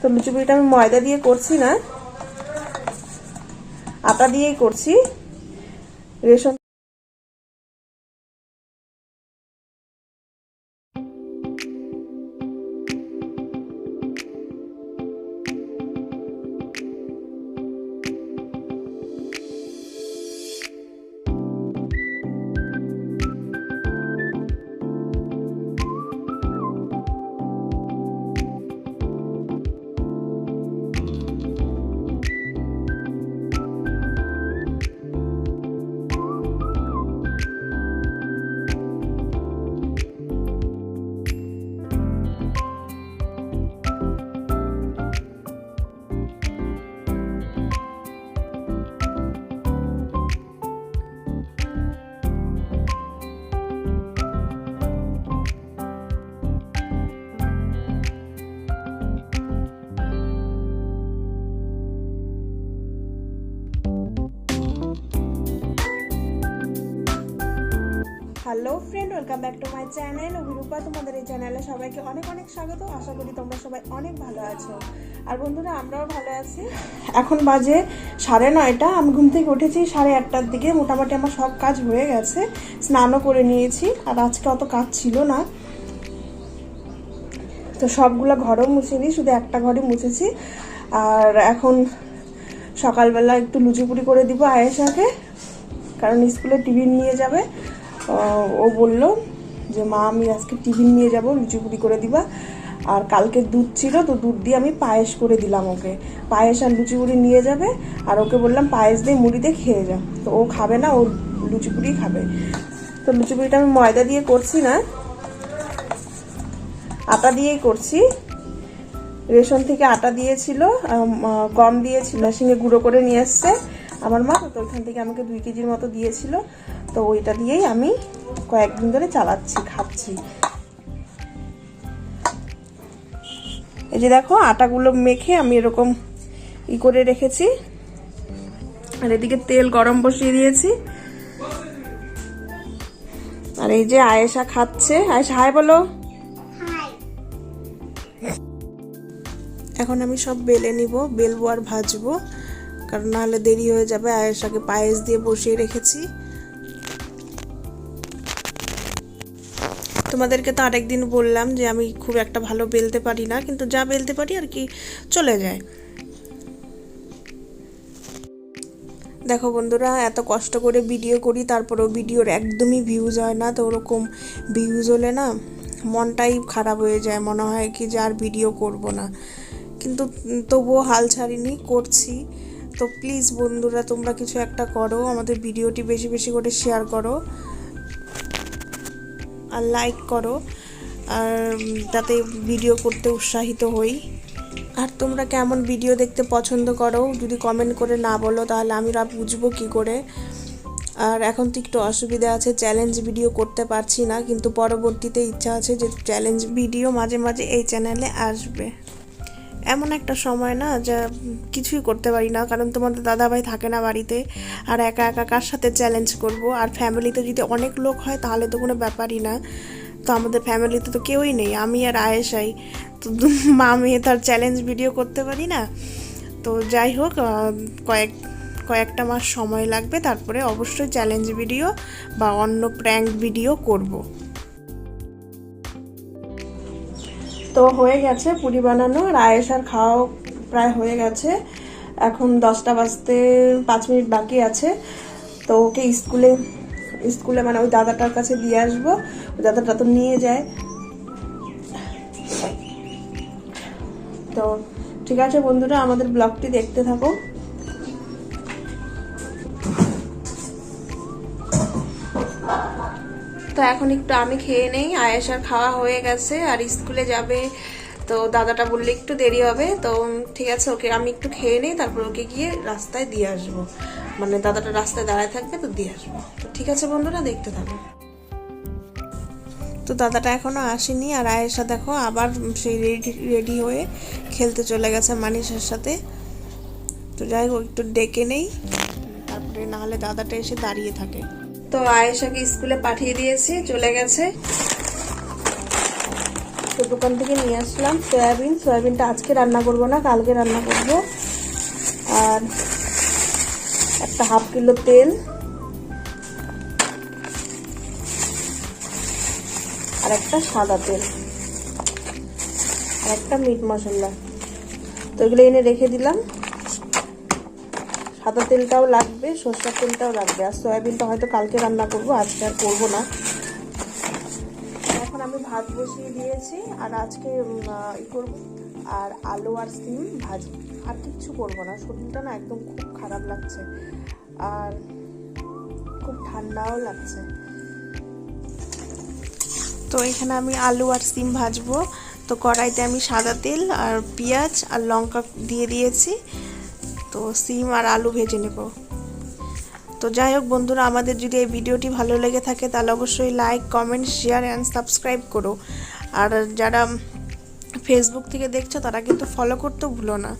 তো লুচি পুরিটা আমি ময়দা দিয়ে করছি না আটা দিয়েই করছি। Ration hello friend, welcome back to my channel. Abhirupa, তোমাদের এই চ্যানেলে সবাইকে অনেক অনেক স্বাগত। আশা করি তোমরা সবাই অনেক ভালো আছো। আর বন্ধুরা, আমরাও ভালো আছি। এখন বাজে সাড়ে নয়টা। আমি ঘুম থেকে উঠেছি সাড়ে আটটার দিকে। মোটামুটি আমার সব কাজ হয়ে গেছে। স্নানও করে নিয়েছি। আর আজকে অত কাজ ছিল না। তো সবগুলো ঘরও মুছিনি, শুধু একটা ঘরে মুছেছি। আর এখন সকালবেলা একটু লুচিপুরি করে দিব আয়েশাকে। কারণ স্কুলে টিফিন নিয়ে যাবে। ও বলল যে, মা, আমি আজকে টিফিন নিয়ে যাব লুচিপুরি করে দিবা। আর কালকে দুধ ছিল, তো দুধ দিয়ে আমি পায়েস করে দিলাম ওকে। পায়েস আর লুচিপুরি নিয়ে যাবে, আর ওকে বললাম, পায়েস দিয়ে মুড়ি দিয়ে খেয়ে যা। তো ও খাবে না, ও লুচিপুরি খাবে। তো লুচিপুরিটা আমি ময়দা দিয়ে করছি না। আটা দিয়েই করছি। রেশন থেকে আটা দিয়েছিল গম দিয়েছিল মেশিনে গুঁড়ো করে নিয়ে এসছে। আমার মা তো ওইখান থেকে আমাকে দুই কেজির মতো দিয়েছিল। তো ওইটা দিয়েই আমি কয়েকদিন ধরে চালাচ্ছি খাচ্ছি। এই যে দেখো আটাগুলো মেখে আমি এরকম ই করে রেখেছি। আর এদিকে তেল গরম বসিয়ে দিয়েছি। আর এই যে আয়েশা খাচ্ছে। আয়েশা হাই বলো। এখন আমি সব বেলে নিব বেলবো আর ভাজবো। কারণ নাহলে দেরি হয়ে যাবে। আয়েশাকে পায়েস দিয়ে বসিয়ে রেখেছি। তোমাদেরকে তো আরেকদিন বললাম যে আমি খুব একটা ভালো বেলতে পারি না, কিন্তু যা বেলতে পারি আর কি, চলে যায়। দেখো বন্ধুরা, এত কষ্ট করে ভিডিও করি, তারপরেও ভিডিওর একদমই ভিউজ হয় না, তো ওরকম ভিউজ হলে না মনটাই খারাপ হয়ে যায়, মনে হয় কি যে আর ভিডিও করব না। কিন্তু তবুও হাল ছাড়িনি, করছি। তো প্লিজ বন্ধুরা, তোমরা কিছু একটা করো, আমাদের ভিডিওটি বেশি বেশি করে শেয়ার করো আর লাইক করো, আর যাতে ভিডিও করতে উৎসাহিত হই। আর তোমরা কেমন ভিডিও দেখতে পছন্দ করো, যদি কমেন্ট করে না বলো, তাহলে আমি আর বুঝব কি করে। আর এখন তো একটু অসুবিধা আছে চ্যালেঞ্জ ভিডিও করতে পারছি না, কিন্তু পরবর্তীতে ইচ্ছা আছে যে চ্যালেঞ্জ ভিডিও মাঝে মাঝে এই চ্যানেলে আসবে। এমন একটা সময় না যা কিছুই করতে পারি না। কারণ তোমাদের দাদাভাই থাকে না বাড়িতে। আর একা একা কার সাথে চ্যালেঞ্জ করব? আর ফ্যামিলিতে যদি অনেক লোক হয়, তাহলে তো কোনো ব্যাপারই না। তো আমাদের ফ্যামিলিতে তো কেউই নেই। আমি আর আয়েশাই। তো মা মেয়ে তার চ্যালেঞ্জ ভিডিও করতে পারি না। তো যাই হোক কয়েক, কয়েকটা মাস সময় লাগবে। তারপরে অবশ্যই চ্যালেঞ্জ ভিডিও বা অন্য প্র্যাঙ্ক ভিডিও করব। তো হয়ে গেছে পুরি বানানো, আর আয়েসার খাওয়াও প্রায় হয়ে গেছে। এখন দশটা বাজতে পাঁচ মিনিট বাকি আছে। তো ওকে স্কুলে স্কুলে মানে ওই দাদাটার কাছে দিয়ে আসব। ওই দাদাটা তো নিয়ে যায়। তো ঠিক আছে বন্ধুরা, আমাদের ব্লগটি দেখতে থাকো। তো এখন একটু আমি খেয়ে নেই, আয়েশার খাওয়া হয়ে গেছে আর স্কুলে যাবে। তো দাদাটা বললে একটু দেরি হবে, তো ঠিক আছে, ওকে আমি একটু খেয়ে নেই, তারপর ওকে গিয়ে রাস্তায় দিয়ে আসব। মানে দাদাটা রাস্তায় দাঁড়ায় থাকবে, তো দিয়ে আসব। তো ঠিক আছে বন্ধুরা, দেখতে থাকো। তো দাদাটা এখনও আসেনি আর আয়েশা দেখো আবার সেই রেডি রেডি হয়ে খেলতে চলে গেছে মানিষের সাথে। তো যাই হোক, একটু ডেকে নেই, তারপরে নাহলে দাদাটা এসে দাঁড়িয়ে থাকে। তো আয়েশাকে স্কুলে পাঠিয়ে দিয়েছি, চলে গেছে। তো দোকান থেকে নিয়ে আসলাম সয়াবিন। সয়াবিনটা আজকে রান্না করব না, কালকে রান্না করব। আর একটা হাফ কিলো তেল। আর একটা সাদা তেল। আর একটা মিট মশলা। তো এগুলো এনে রেখে দিলাম। সাদা তেলটাও লাগবে, সর্ষের তেলটাও লাগবে। আর সয়াবিনটা হয়তো কালকে রান্না করব, আজকে আর করব না। এখন আমি ভাত বসিয়ে দিয়েছি, আর আজকে ই করব। আর আলু আর সিম ভাজি। আর কিচ্ছু করব না, শরীরটা না একদম খুব খারাপ লাগছে। আর খুব ঠান্ডাও লাগছে। তো এখানে আমি আলু আর সিম ভাজবো। তো কড়াইতে আমি সাদা তেল আর পেঁয়াজ আর লঙ্কা দিয়ে দিয়েছি। তো সিম আর আলু ভেজে নেব। তো যাই হোক বন্ধুরা, আমাদের যদি এই ভিডিওটি ভালো লেগে থাকে, তাহলে অবশ্যই like comment share and subscribe করো। আর যারা ফেসবুক থেকে দেখছ, তারা কিন্তু ফলো করতেও ভুলো না।